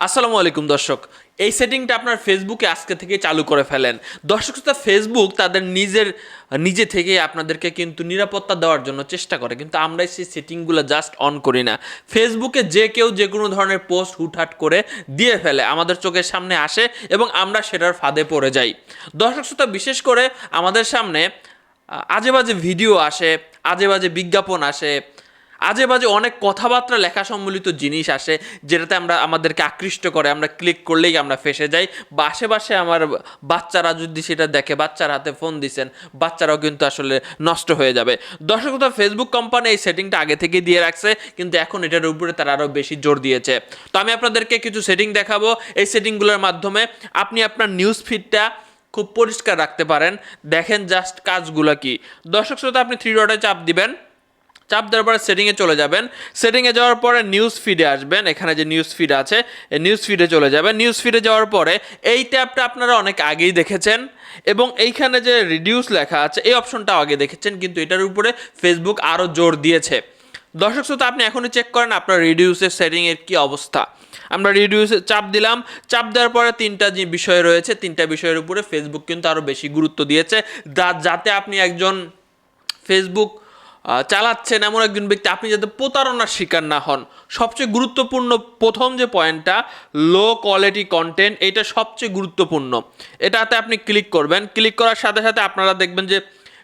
আসসালামু আলাইকুম, দর্শক। এই সেটিংটা আপনার ফেসবুকে আজকে থেকে চালু করে ফেলেন। দর্শক, শ্রোতা ফেসবুক তাদের নিজের, নিজে থেকে আপনাদেরকে কিন্তু নিরাপত্তা দেওয়ার জন্য চেষ্টা করে, কিন্তু আমরা সেই সেটিংগুলো জাস্ট অন করি না। ফেসবুকে যে কেউ যে কোনো ধরনের পোস্ট হুটহাট করে দিয়ে ফেলে, আমাদের চোখের সামনে আসে এবং আমরা সেটার ফাঁদে পড়ে যাই। দর্শক, শ্রোতা, বিশেষ করে আমাদের সামনে আজে বাজে ভিডিও আসে আজে বাজে বিজ্ঞাপন আসে আজে বাজে অনেক কথাবার্তা লেখা সম্বলিত জিনিস আসে, যেটাতে আমরা আমাদেরকে আকৃষ্ট করে, আমরা ক্লিক করলেই আমরা ফেসে যাই। বা আশেপাশে আমার বাচ্চারা যদি সেটা দেখে, বাচ্চার হাতে ফোন দিছেন, বাচ্চারাও কিন্তু আসলে নষ্ট হয়ে যাবে। দর্শক ফেসবুক কোম্পানি এই সেটিংটা আগে থেকে দিয়ে রাখছে, কিন্তু এখন এটার উপরে তারা আরও বেশি জোর দিয়েছে। তো আমি আপনাদেরকে কিছু সেটিং দেখাবো। এই সেটিংগুলোর মাধ্যমে আপনি আপনার নিউজ ফিডটা খুব পরিষ্কার রাখতে পারেন। দেখেন জাস্ট কাজগুলো কি। দর্শক, শ্রোতা, আপনি থ্রি ডটে চাপ দিবেন। চাপ দেওয়ার পরে সেটিংয়ে চলে যাবেন। সেটিংয়ে যাওয়ার পরে নিউজ ফিডে আসবেন। এখানে যে নিউজ ফিড আছে, এই নিউজ ফিডে চলে যাবেন। নিউজ ফিডে যাওয়ার পরে এই ট্যাবটা আপনারা অনেক আগেই দেখেছেন এবং এইখানে যে রিডিউস লেখা আছে, এই অপশনটাও আগে দেখেছেন, কিন্তু এটার উপরে ফেসবুক আরও জোর দিয়েছে। দর্শক শ্রোতা, আপনি এখনই চেক করেন আপনার রিডিউসের সেটিংয়ের কী অবস্থা। আমরা রিডিউসে চাপ দিলাম। চাপ দেওয়ার পরে তিনটা যে বিষয় রয়েছে, তিনটা বিষয়ের উপরে ফেসবুক কিন্তু আরও বেশি গুরুত্ব দিয়েছে। যাতে আপনি একজন ফেসবুক চালাচ্ছেন এমন একজন ব্যক্তি। আপনি যাতে প্রতারণার শিকার না হন। সবচেয়ে গুরুত্বপূর্ণ প্রথম যে পয়েন্টটা, লো কোয়ালিটি কন্টেন্ট, এটা সবচেয়ে গুরুত্বপূর্ণ। এটাতে আপনি ক্লিক করবেন। ক্লিক করার সাথে সাথে আপনারা দেখবেন যে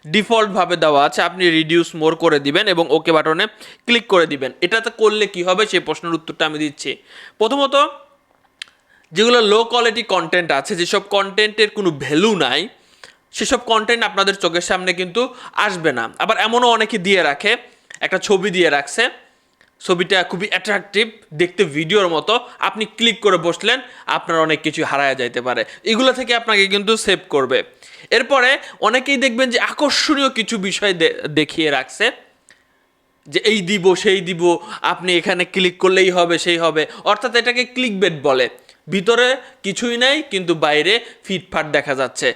ডিফল্টভাবে দেওয়া আছে। আপনি রিডিউস মোর করে দিবেন এবং ওকে বাটনে ক্লিক করে দিবেন। এটাতে করলে কি হবে? সেই প্রশ্নের উত্তরটা আমি দিচ্ছি। প্রথমত, যেগুলো লো কোয়ালিটি কন্টেন্ট আছে, যেসব কন্টেন্টের কোনো ভ্যালু নাই সেসব কন্টেন্ট আপনাদের চোখের সামনে কিন্তু আসবে না। আবার এমনও অনেকে দিয়ে রাখে, একটা ছবি দিয়ে রাখছে। ছবিটা খুবই অ্যাট্রাকটিভ দেখতে ভিডিওর মতো। আপনি ক্লিক করে বসলেন, আপনার অনেক কিছু হারায় যাইতে পারে। এগুলো থেকে আপনাকে কিন্তু সেভ করবে। এরপরে অনেকেই দেখবেন যে আকর্ষণীয় কিছু বিষয় দেখিয়ে রাখছে। যে এই দিব, সেই দিব, আপনি এখানে ক্লিক করলেই হবে, সেই হবে। অর্থাৎ এটাকে ক্লিক বেট বলে। ভিতরে কিছুই নাই, কিন্তু বাইরে ফিটফাট দেখা যাচ্ছে।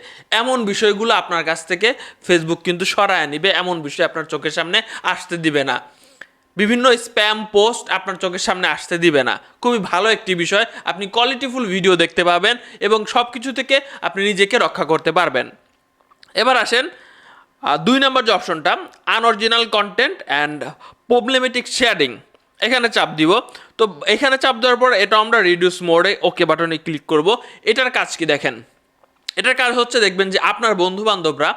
এমন বিষয়গুলো আপনার কাছ থেকে ফেসবুক কিন্তু সরায় নিবে, এমন বিষয় আপনার চোখের সামনে আসতে দিবে না। বিভিন্ন স্প্যাম পোস্ট আপনার চোখের সামনে আসতে দিবে না। খুবই ভালো একটি বিষয়, আপনি কোয়ালিটিফুল ভিডিও দেখতে পাবেন এবং সব কিছু থেকে আপনি নিজেকে রক্ষা করতে পারবেন। এবার আসেন দুই নম্বর যে অপশনটা unoriginal content and problematic sharing এখানে চাপ দিব। তো এখানে চাপ দেওয়ার পর এটা আমরা রিডিউস মোডে ওকে বাটনে ক্লিক করব। এটার কাজ কি দেখেন? এটার কাজ হচ্ছে দেখবেন যে আপনার বন্ধু বান্ধবরা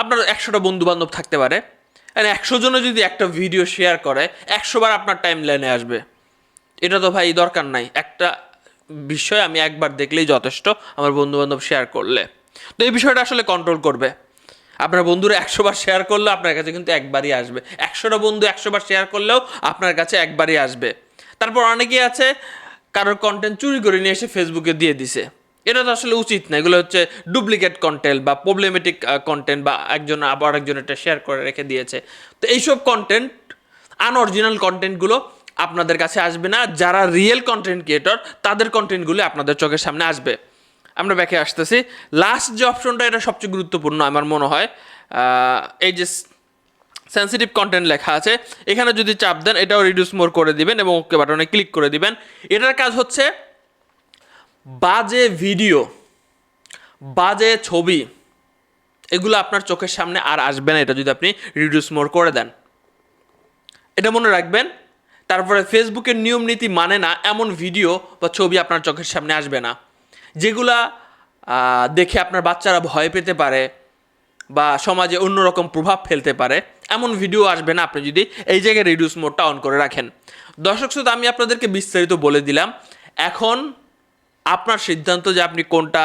আপনার একশোটা বন্ধু বান্ধব থাকতে পারে। একশো জনে যদি একটা ভিডিও শেয়ার করে একশো বার আপনার টাইম লাইনে আসবে। এটা তো ভাই দরকার নাই। একটা বিষয় আমি একবার দেখলেই যথেষ্ট আমার বন্ধু বান্ধব শেয়ার করলে। তো এই বিষয়টা আসলে কন্ট্রোল করবে। আপনার বন্ধুরা একশো বার শেয়ার করলেও আপনার কাছে কিন্তু একবারই আসবে। একশোটা বন্ধু একশো বার শেয়ার করলেও আপনার কাছে একবারই আসবে। তারপর অনেকেই আছে, কারোর কন্টেন্ট চুরি করে নিয়ে এসে ফেসবুকে দিয়ে দিছে। এটা তো আসলে উচিত না, এগুলো হচ্ছে ডুপ্লিকেট কন্টেন্ট বা প্রবলেমেটিক কন্টেন্ট বা একজন আবার একজন এটা শেয়ার করে রেখে দিয়েছে। তো এইসব কন্টেন্ট আনঅরিজিনাল কন্টেন্টগুলো আপনাদের কাছে আসবে না। যারা রিয়েল কন্টেন্ট ক্রিয়েটর তাদের কন্টেন্টগুলো আপনাদের চোখের সামনে আসবে। আমরা ব্যাকে আসতেছি। লাস্ট যে অপশনটা এটা সবচেয়ে গুরুত্বপূর্ণ আমার মনে হয়। এই যে সেন্সিটিভ কন্টেন্ট লেখা আছে, এখানে যদি চাপ দেন, এটাও রিডিউস মোর করে দিবেন এবং ওকে বাটনে ক্লিক করে দিবেন। এটার কাজ হচ্ছে, বাজে ভিডিও বাজে ছবি, এগুলো আপনার চোখের সামনে আর আসবে না। এটা যদি আপনি রিডিউস মোর করে দেন। এটা মনে রাখবেন, তারপরে ফেসবুকের নিয়ম নীতি মানে না, এমন ভিডিও বা ছবি আপনার চোখের সামনে আসবে না। যেগুলা দেখে আপনার বাচ্চারা ভয় পেতে পারে বা সমাজে অন্যরকম প্রভাব ফেলতে পারে, এমন ভিডিও আসবে না। আপনি যদি এই জায়গায় রিডিউস মোডটা অন করে রাখেন। দর্শক শ্রোতা, আমি আপনাদেরকে বিস্তারিত বলে দিলাম। এখন আপনার সিদ্ধান্ত যে আপনি কোনটা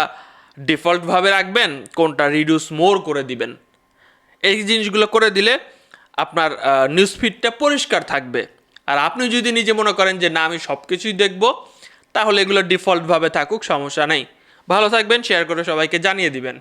ডিফল্টভাবে রাখবেন, কোনটা রিডিউস মোর করে দিবেন। এই জিনিসগুলো করে দিলে আপনার নিউজ ফিডটা পরিষ্কার থাকবে। আর আপনি যদি নিজে মনে করেন যে, না, আমি সব কিছুই দেখব তাহলে এগুলো ডিফল্টভাবে থাকুক সমস্যা নেই। ভালো থাকবেন শেয়ার করে সবাইকে জানিয়ে দিবেন।